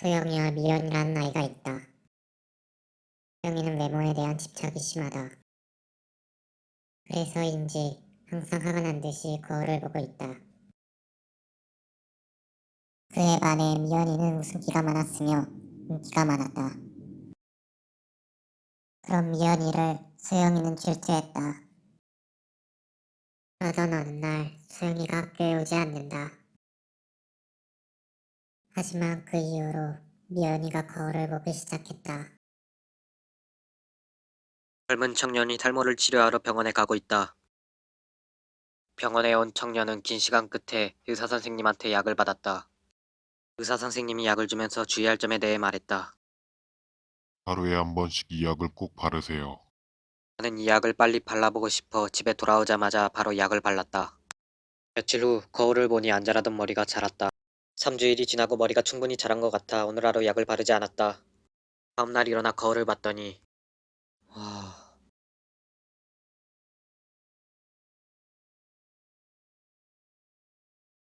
소영이와 미연이라는 아이가 있다. 소영이는 외모에 대한 집착이 심하다. 그래서인지 항상 화가 난 듯이 거울을 보고 있다. 그에 반해 미연이는 웃음기가 많았으며 인기가 많았다. 그런 미연이를 소영이는 질투했다. 그러던 어느 날 소영이가 학교에 오지 않는다. 하지만 그 이후로 미연이가 거울을 보기 시작했다. 젊은 청년이 탈모를 치료하러 병원에 가고 있다. 병원에 온 청년은 긴 시간 끝에 의사 선생님한테 약을 받았다. 의사 선생님이 약을 주면서 주의할 점에 대해 말했다. 하루에 한 번씩 이 약을 꼭 바르세요. 나는 이 약을 빨리 발라보고 싶어 집에 돌아오자마자 바로 약을 발랐다. 며칠 후 거울을 보니 안 자라던 머리가 자랐다. 3주일이 지나고 머리가 충분히 자란 것 같아 오늘 하루 약을 바르지 않았다. 다음날 일어나 거울을 봤더니